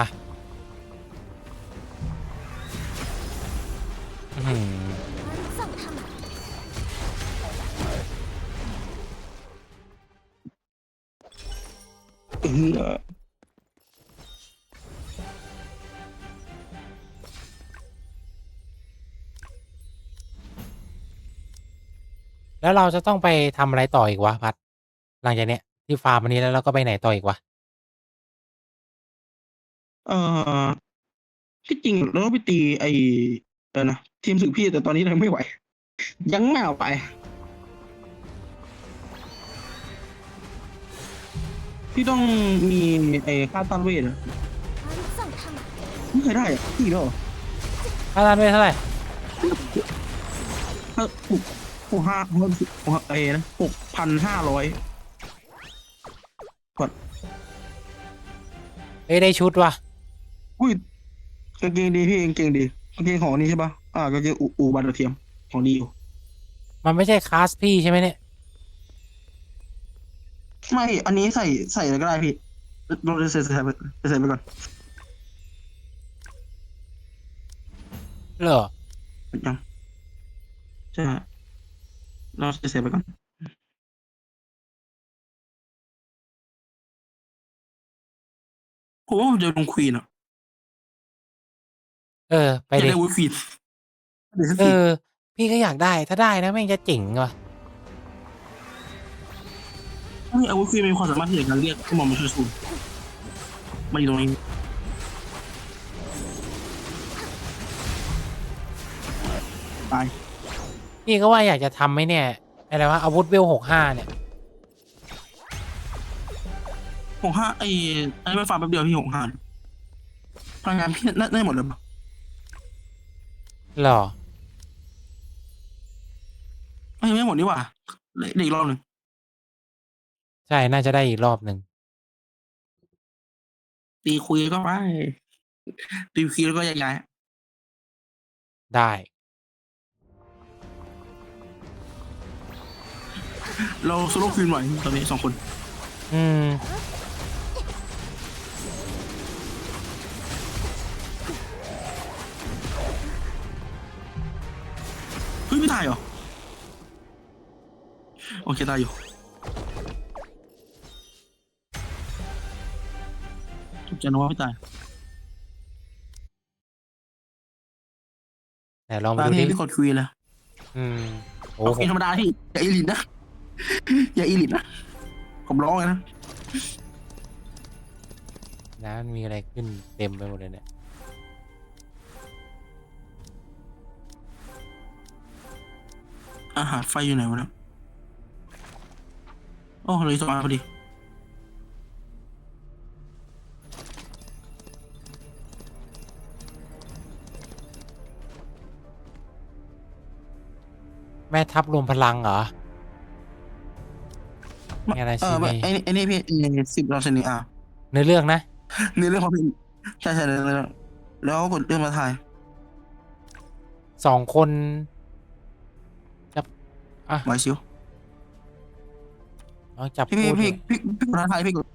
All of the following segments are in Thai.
าแล้วเราจะต้องไปทำอะไรต่ออีกวะพัด หลังจากเนี้ยที่ฟาร์มวันนี้แล้วเราก็ไปไหนต่ออีกวะ เอ่อที่จริงเราต้องไปตีไอ้เออนะทีมสื่อพี่แต่ตอนนี้เราไม่ไหว ยังไม่เอาไป พี่ต้องมีไอ้ค่าต้านเวทเไม่เคยได้พี่หรอค่าต้านเวทเท่าไหร่หกหกห้าหกหกเอนะหกพันห้าร้อยกดเอ้ได้ชุดว่ะ อุ้ยกางเกงดีพี่กางเกงดีกางเกงของนี่ใช่ปะอ่ากางเกงอูอูบาร์เทียมของดีอยู่มันไม่ใช่คลาสพี่ใช่ไหมเนี่ย ไม่อันนี้ใส่ใส่อะไรก็ได้พี่ลองใส่ใส่ไปใส่ไปก่อนเหรอยังใช่เราใส่ใส่ไปก่อนผมว่าผมจะลงควีนอะ เออ ไปอยากดิ ได้วูดควีนเดี๋ยวสักเอทีอพี่ก็อยากได้ถ้าได้นะแม่งจะเจ๋งว่ะเฮ้ยอาวุธควีนมีความสามารถที่ในการเรียกให้มองมาช่วยสู้มาอยู่ตรงนี้ตายพี่ก็ว่าอยากจะทำไหมเนี่ยอะไรวะอาวุธเวลหกห้าเนี่ย หกห้าไอ้ไอ้ไม่ฟาร์มแป๊บเดียวพี่หกห้าพลังงานพี่น่าได้หมดเลยปะเหรอเอ้ยไม่หมดนี่หว่าเหลืออีกรอบหนึ่งใช่ น่าจะได้อีกรอบหนึ่ง ตีคุยก็ไปตีคุยแล้วก็ย้ายได้ ๆเราโซโล่ควีนไหวตอนนี้สองคน อืม ไม่ตายเหรอ โอเคตายอยู่ถูกใจนะว่าไม่ตายแต่ลองไปตายดูพี่ดิพี่กดควีนเลยอืมโอ้เอาโหควีนธรรมดาพี่อย่าอีลิทนะ อย่าอีลิทนะ ผมร้องเลยนะนะมันมีอะไรขึ้นเต็มไปหมดเลยเนี่ย อาหารไฟอยู่ไหนวะเนี่ยโอ้เลยสมาพอดี แม่ทัพรวมพลังเหรอมีอะไรเอสิอมีไอ้นี่ไอ้นี่พี่สิบราชนีอะในเรื่องนะ ในเรื่องของพี่ใช่ใช่ในเรื่องแล้วกดเรื่องมาถ่าย สองคนจะ อะ ไว้ชิวเอาจับพี่พี่คู่พี่ดิพี่พี่กดถ่ายพี่กด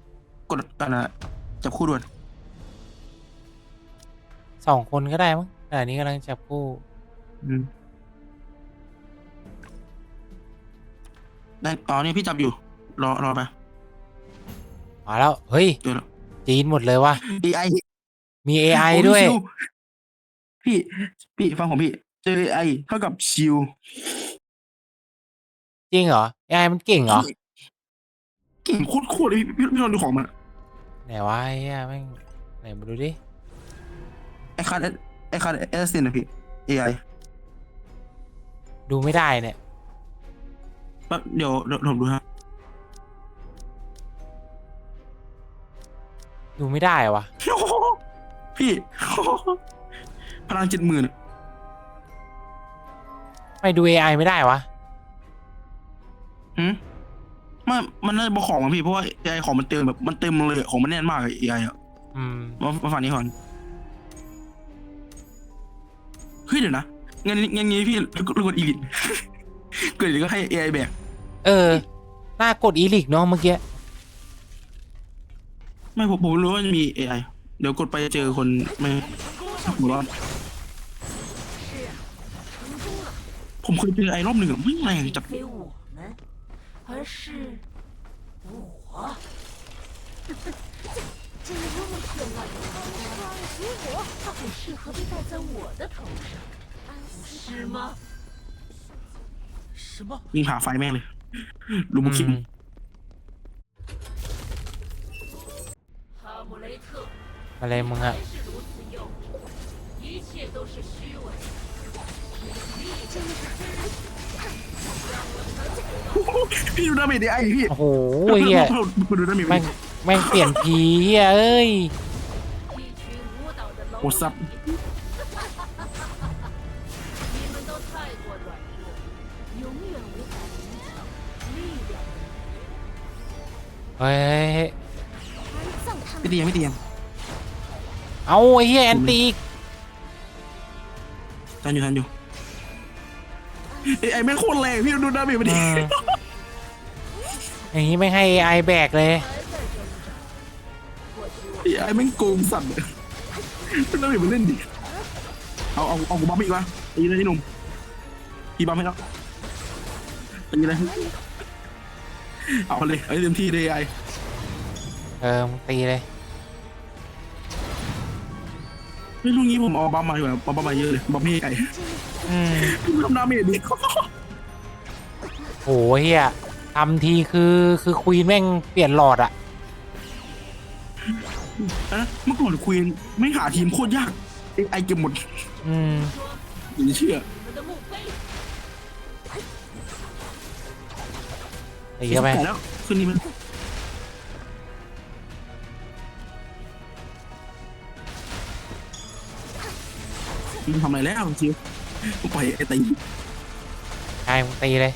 กดอันน่ะจับคู่ด่วนสองคนก็ได้มั้งแต่อันนี้กำลังจับคู่อืมได้อ๋อนี่พี่จับอยู่ รอรอไปมาแล้ว เฮ้ย เดี๋ยวแล้วจีนหมดเลยว่ะ AI มี AI ด้วยพี่พี่ฟังของพี่เจอ AI เท่ากับชิว จริงเหรอ AI มันเก่งเหรอเก่งโคตรๆเลยพี่พี่พี่ลองดูของมันไหนวะไอ้เหี้ยแม่งไหนมาดูดิไอคาร์ดไอคาร์ดเอสตินนะพี่ AI ดูไม่ได้เนี่ยแป๊บเดี๋ยวเดี๋ยวผมดูฮะดูไม่ได้วะพี่พลังเจ็ดหมื่น ไม่ดู AI ไม่ได้วะ มันมันน่าจะบอกของมันพี่เพราะว่าไอของมันเต็มแบบมันเต็มเลยของมันแน่นมากไอไออะอืม มามาฝั่งนี้ก่อนเฮ้ยเดี๋ยวนะงั้นงั้นงี้พี่เรากดอีลิทเกิดก็ให้ไอไอแบกเออ หน้ากดอีลิกเนาะเมื่อกี้ ไม่ผมผมรู้ว่าจะมีไอไอเดี๋ยวกดไปเจอคนไม่หัวรอนผมเคยเจอไอรอบหนึ่งไม่งแรงจับ 而是我。这一路天外的光属我，它很适合被戴在我的头上，不是吗？什么？ ยิงผ่าไฟแม่งเลยลูบุคิม อืม 哈姆雷特 อะไรมึงอะ 还是如此幼稚，一切都是虚伪。 พี่ดูดาเมจดิไอ้พี่โอ้โหเฮียคุณดูดาเมจแม่งแม่งเปลี่ยนผีเฮียเอ้ยโอ้ซับเฮ้ยไม่เตียงไม่เตียงเอาไอ้เฮียแอนตี้ทันอยู่ทันอยู่ ไอ้ไอ้แม่งโคตรแรงพี่ดูดาเมจมาดิอืมอย่างนี้ไม่ให้ไอแบกเลย ไอ้ไอ้แม่งโกงสัตว์เลยดาเมจมันเล่นดิเอาเอาเอากูบัฟอีกวะตีเลยไอ้หนุ่มพี่บัฟให้แล้วตีเลยเอาเลยเอาให้เต็มที่เลยไอ้เออมึงตีเลย นี่ลูกนี้ผมเอาบัมมาอยู่แล้วบัมมาเยอะเลยบัมมี่ไก่อืมทำนาเมจดีโอ้เฮียทำทีคือคือควีนแม่งเปลี่ยนหลอดอะนะเมื่อก่อนควีนไม่หาทีมโคตรยากไอเก็บหมดอืมอย่าเชื่อตีเข้าไปแล้วคืนนี้มัน มันทำอะไรแล้วจิวปล่อยไอ้ตีใช่มึงตีเลย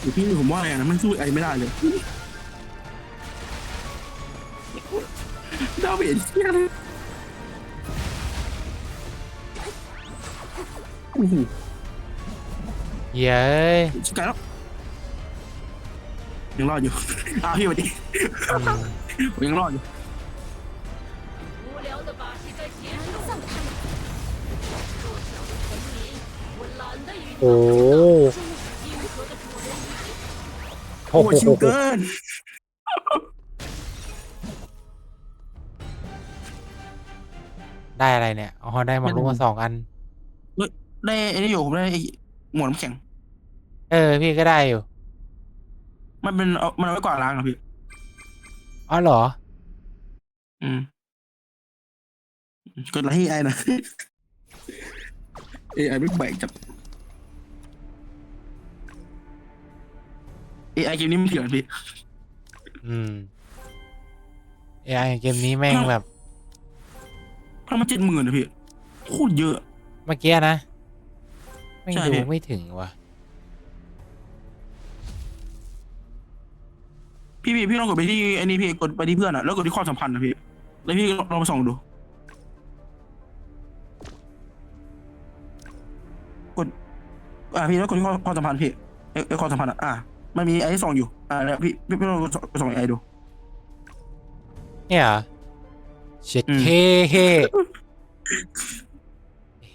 หรือพี่ผมว่าอะไรนะมันสู้ไอ้ไม่ได้เลยดาเมจเชี่ยเลยโอ้โหเหี้ยเอ้ยสกายแล้วยังรอดอยู่อ้าวพี่สวัสดีอืมผมยังรอดอยู่ โอ้โหโชิวเกิน ได้อะไรเนี่ยอ๋อได้หมอนลูกมาสองอัน ได้ไอ้นี่อยู่ผมได้หมวนน้ำแข็ง เออ พี่ก็ได้อยู่มันเป็นมันไว้กว่าดล้างเหรอพี่ อ๋อเหรอ อืมกิดอะไรให้ไอ้นะ เอไอไม่แบกจับ เอไอเกมนี้มันเถื่อนพี่ อืม AI เกมนี้แม่งแบบถ้ามันเจ็ดหมื่นนะพี่โคตรเยอะ เมื่อกี้นะ ไม่งใช่ดูพี่ ไม่ถึงว่ะ พี่พี่พี่ลองกดไปที่ไอ้นี่พี่กดไปที่เพื่อนอะแล้วกดที่ความสัมพันธ์นะพี่แล้วพี่ลองไปส่องดู กด อ่าพี่แล้วกดที่ความความสัมพันธ์พี่ไอ้ไอ้ความสัมพันธ์อะอ่า มันมีไอ้ที่ส่องอยู่อ่าแล้วพี่พี่พี่ลองกดส่องกดส่องไอ้ดู เนี่ยเหรอเช็ดอืมเคเฮ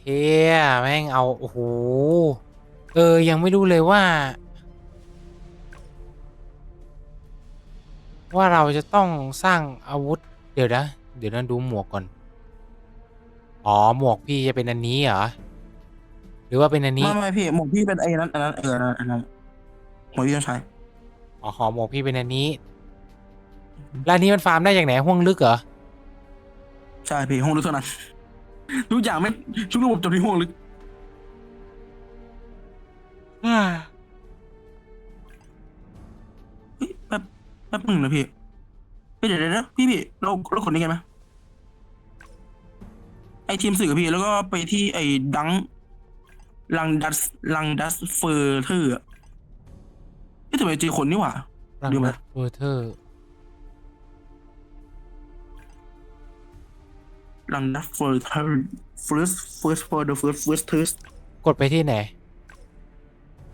เฮียแม่งเอา โอ้โห เออ ยังไม่รู้เลยว่า ว่าเราจะต้องสร้างอาวุธ เดี๋ยวนะ เดี๋ยวนะดูหมวกก่อน อ๋อ หมวกพี่จะเป็นอันนี้เหรอ หรือว่าเป็นอันนี้ ไม่ไม่พี่หมวกพี่เป็นไอ้นั้นอันนั้นเอออันนั้นอันนั้น หมวกพี่ต้องใช้อ๋อหอหมวกพี่เป็นอันนี้แล้วอันนี้มันฟาร์มได้อย่างไหนห้วงลึกเหรอใช่พี่ห้องลึกเท่านั้นทุกอย่างไม่ทุกระบบจบที่ห้องลึกเฮ้ยแป๊บแป๊บหนึ่งนะพี่เฮ้ยเดี๋ยวเดี๋ยวนะพี่พี่เราเรากดนี้กันไหมไอทีมสื่อพี่แล้วก็ไปที่ไอ้ดังลังดัสลังดัสเฟอร์เทอร์ อะเฮ้ยทำไมเจอคนนี่หว่ารังดูไหมดัดเวอร์เทอร์ลังดัสเฟอร์เทอร์ first first for the first first first กดไปที่ไหน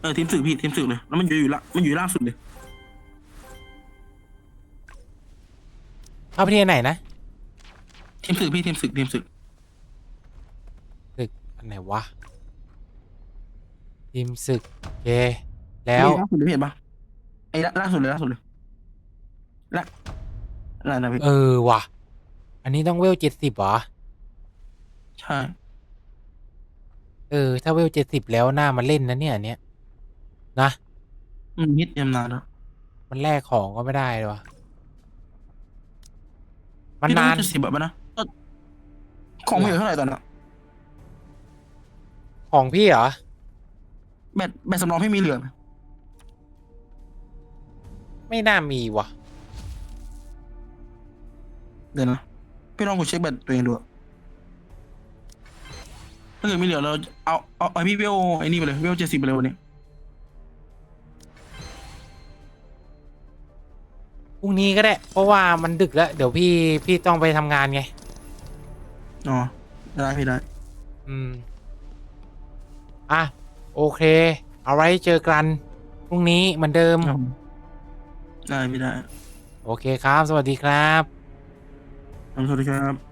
เออทีมสื่อพี่ทีมสื่อเลย แล้วมันอยู่อยู่ละมันอยู่ล่างสุดเลยเข้าไปที่ไหนนะ ทีมศึกพี่ทีมศึกทีมศึกศึกอันไหนวะทีมศึกโอเคแล้วล่าสุดเลยพี่เห็นปะไอ้ล่าล่าสุดเลยล่าสุดเลยล่าล่านะพี่เออว่ะ อันนี้ต้องเวลเจ็ดสิบเหรอ ใช่เออ ถ้าเวลเจ็ดสิบแล้วหน้ามันเล่นนะเนี่ยอันเนี้ยนะ มันฮิตยำนานแล้วมันแลกของก็ไม่ได้เลยวะมันพี่นานจะสิบแบบนะก็ของไม่เหลือเท่าไหร่ตอนนี้ของพี่เหรอแบตแบตสำรองพี่มีเหลือไหม ไม่น่ามีว่ะเดี๋ยวนะพี่ลองกดเช็คแบตตัวเองดูอะถ้าเกิดไม่เหลือเราเอาเอาเอาพี่เวลไอ้นี่ไปเลยเวลเจ็ดสิบไปเลยวันนี้พรุ่งนี้ก็ได้ เพราะว่ามันดึกแล้ว เดี๋ยวพี่พี่ต้องไปทำงานไง อ๋อได้พี่ได้อืม อะ โอเค เอาไว้เจอกันพรุ่งนี้เหมือนเดิม ครับ ได้พี่ได้โอเคครับ สวัสดีครับ สวัสดีครับ